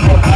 Come on.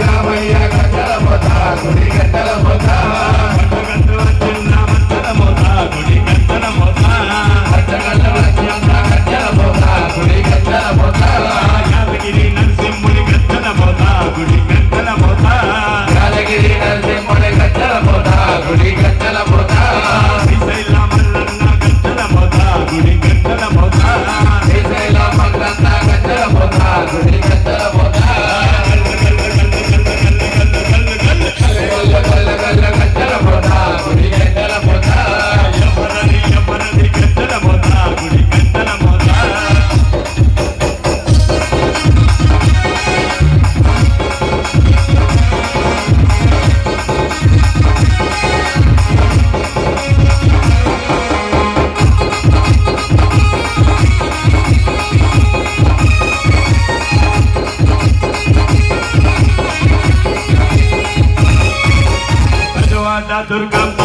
Ramayya గద్దల మోత గుడి గద్దల cercat